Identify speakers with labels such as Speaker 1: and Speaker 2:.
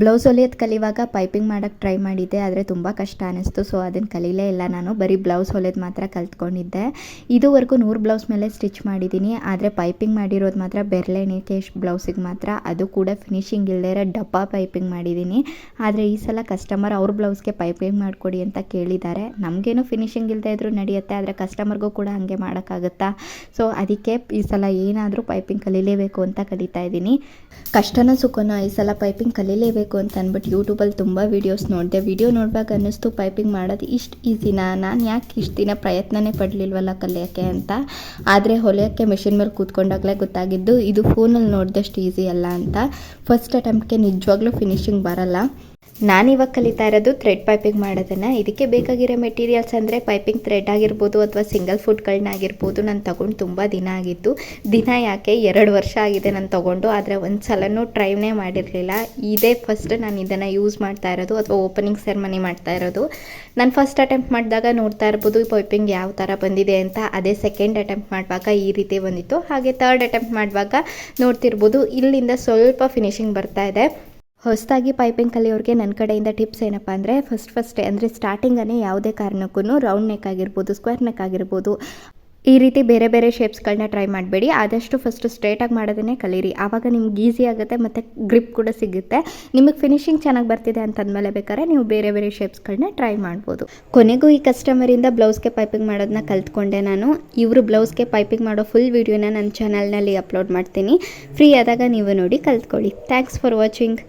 Speaker 1: Blouse ಹೊಲಿಯೋದು ಕಲಿವಾಗ piping ಮಾಡೋಕ್ಕೆ ಟ್ರೈ ಮಾಡಿದ್ದೆ, ಆದರೆ ತುಂಬ ಕಷ್ಟ ಅನ್ನಿಸ್ತು ಸೊ ಅದನ್ನು ಕಲೀಲೇ ಇಲ್ಲ ನಾನು. ಬರೀ ಬ್ಲೌಸ್ ಹೊಲಿಯೋದು ಮಾತ್ರ ಕಲ್ತ್ಕೊಂಡಿದ್ದೆ. ಇದುವರೆಗೂ ನೂರು ಬ್ಲೌಸ್ ಮೇಲೆ ಸ್ಟಿಚ್ ಮಾಡಿದ್ದೀನಿ. ಆದರೆ ಪೈಪಿಂಗ್ ಮಾಡಿರೋದು ಮಾತ್ರ ಬೆರ್ಲೆ ನಿಕೇಶ್ ಬ್ಲೌಸಿಗೆ ಮಾತ್ರ. ಅದು ಕೂಡ ಫಿನಿಶಿಂಗ್ ಇಲ್ಲದೆ ಇರೋ ಡಬ್ಬ ಪೈಪಿಂಗ್ ಮಾಡಿದ್ದೀನಿ. ಆದರೆ ಈ ಸಲ ಕಸ್ಟಮರ್ ಅವ್ರ ಬ್ಲೌಸ್ಗೆ ಪೈಪಿಂಗ್ ಮಾಡಿಕೊಡಿ ಅಂತ ಕೇಳಿದ್ದಾರೆ. ನಮಗೇನು ಫಿನಿಶಿಂಗ್ ಇಲ್ಲದೆ ಇದ್ರೂ ನಡೆಯುತ್ತೆ, ಆದರೆ ಕಸ್ಟಮರ್ಗೂ ಕೂಡ ಹಾಗೆ ಮಾಡೋಕ್ಕಾಗುತ್ತಾ? ಸೊ ಅದಕ್ಕೆ ಈ ಸಲ ಏನಾದರೂ ಪೈಪಿಂಗ್ ಕಲೀಲೇಬೇಕು ಅಂತ ಕಲಿತಾ ಇದ್ದೀನಿ. ಕಷ್ಟನ ಸುಖನ ಈ ಸಲ ಪೈಪಿಂಗ್ ಕಲೀಲೇಬೇಕು ಅಂತ ಅಂದ್ಬಿಟ್ಟು ಯೂಟ್ಯೂಬಲ್ಲಿ ತುಂಬ ವೀಡಿಯೋಸ್ ನೋಡಿದೆ. ವಿಡಿಯೋ ನೋಡುವಾಗ ಅನ್ನಿಸ್ತು ಪೈಪಿಂಗ್ ಮಾಡೋದು ಇಷ್ಟು ಈಸಿನಾ ನಾನು ಯಾಕೆ ಇಷ್ಟು ದಿನ ಪ್ರಯತ್ನನೇ ಪಡಲಿಲ್ವಲ್ಲ ಕಲಿಯೋಕ್ಕೆ ಅಂತ. ಆದರೆ ಹೊಲಿಯೋಕ್ಕೆ ಮೆಷಿನ್ ಮೇಲೆ ಕೂತ್ಕೊಂಡಾಗಲೇ ಗೊತ್ತಾಗಿದ್ದು, ಇದು ಫೋನಲ್ಲಿ ನೋಡಿದಷ್ಟು ಈಸಿ ಅಲ್ಲ ಅಂತ. ಫಸ್ಟ್ ಅಟೆಂಪ್ಟ್ಗೆ ನಿಜವಾಗ್ಲೂ ಫಿನಿಶಿಂಗ್ ಬರಲ್ಲ. ನಾನಿವಾಗ ಕಲಿತಾ ಇರೋದು ಥ್ರೆಡ್ ಪೈಪಿಂಗ್ ಮಾಡೋದನ್ನು. ಇದಕ್ಕೆ ಬೇಕಾಗಿರೋ ಮೆಟೀರಿಯಲ್ಸ್ ಅಂದರೆ ಪೈಪಿಂಗ್ ಥ್ರೆಡ್ ಆಗಿರ್ಬೋದು ಅಥವಾ ಸಿಂಗಲ್ ಫುಡ್ಗಳನ್ನ ಆಗಿರ್ಬೋದು. ನಾನು ತೊಗೊಂಡು ತುಂಬ ದಿನ ಆಗಿತ್ತು ದಿನ ಯಾಕೆ? ಎರಡು ವರ್ಷ ಆಗಿದೆ ನಾನು ತೊಗೊಂಡು. ಆದರೆ ಒಂದು ಸಲನೂ ಟ್ರೈನೇ ಮಾಡಿರಲಿಲ್ಲ. ಇದೇ ಫಸ್ಟ್ ನಾನು ಇದನ್ನು ಯೂಸ್ ಮಾಡ್ತಾ ಇರೋದು ಅಥವಾ ಓಪನಿಂಗ್ ಸೆರೆಮನಿ ಮಾಡ್ತಾ ಇರೋದು. ನಾನು ಫಸ್ಟ್ ಅಟೆಂಪ್ಟ್ ಮಾಡಿದಾಗ ನೋಡ್ತಾ ಇರ್ಬೋದು ಪೈಪಿಂಗ್ ಯಾವ ಥರ ಬಂದಿದೆ ಅಂತ. ಅದೇ ಸೆಕೆಂಡ್ ಅಟೆಂಪ್ಟ್ ಮಾಡುವಾಗ ಈ ರೀತಿ ಬಂದಿತ್ತು. ಹಾಗೆ ಥರ್ಡ್ ಅಟೆಂಪ್ಟ್ ಮಾಡುವಾಗ ನೋಡ್ತಿರ್ಬೋದು. ಇಲ್ಲಿಂದ ಸ್ವಲ್ಪ ಫಿನಿಶಿಂಗ್ ಬರ್ತಾ ಇದೆ. ಹೊಸದಾಗಿ ಪೈಪಿಂಗ್ ಕಲಿಯೋರಿಗೆ ನನ್ನ ಕಡೆಯಿಂದ ಟಿಪ್ಸ್ ಏನಪ್ಪ ಅಂದರೆ ಫಸ್ಟ್ ಫಸ್ಟ್ ಅಂದರೆ ಸ್ಟಾರ್ಟಿಂಗನ್ನೇ ಯಾವುದೇ ಕಾರಣಕ್ಕೂ ರೌಂಡ್ ನೆಕ್ ಆಗಿರ್ಬೋದು ಸ್ಕ್ವೇರ್ ನೆಕ್ ಆಗಿರ್ಬೋದು, ಈ ರೀತಿ ಬೇರೆ ಬೇರೆ ಶೇಪ್ಸ್ಗಳನ್ನ ಟ್ರೈ ಮಾಡಬೇಡಿ. ಆದಷ್ಟು ಫಸ್ಟು ಸ್ಟ್ರೇಟಾಗಿ ಮಾಡೋದನ್ನೇ ಕಲೀರಿ. ಆವಾಗ ನಿಮ್ಗೆ ಈಸಿ ಆಗುತ್ತೆ ಮತ್ತು ಗ್ರಿಪ್ ಕೂಡ ಸಿಗುತ್ತೆ. ನಿಮಗೆ ಫಿನಿಶಿಂಗ್ ಚೆನ್ನಾಗಿ ಬರ್ತಿದೆ ಅಂತಂದಮೇಲೆ ಬೇಕಾದ್ರೆ ನೀವು ಬೇರೆ ಬೇರೆ ಶೇಪ್ಸ್ಗಳನ್ನ ಟ್ರೈ ಮಾಡ್ಬೋದು. ಕೊನೆಗೂ ಈ ಕಸ್ಟಮರಿಂದ ಬ್ಲೌಸ್ಗೆ ಪೈಪಿಂಗ್ ಮಾಡೋದನ್ನ ಕಲ್ತ್ಕೊಂಡೆ ನಾನು. ಇವರು ಬ್ಲೌಸ್ಗೆ ಪೈಪಿಂಗ್ ಮಾಡೋ ಫುಲ್ ವೀಡಿಯೋನ ನನ್ನ ಚಾನಲ್ನಲ್ಲಿ ಅಪ್ಲೋಡ್ ಮಾಡ್ತೀನಿ. ಫ್ರೀ ಆದಾಗ ನೀವು ನೋಡಿ ಕಲ್ತ್ಕೊಳ್ಳಿ. Thanks for watching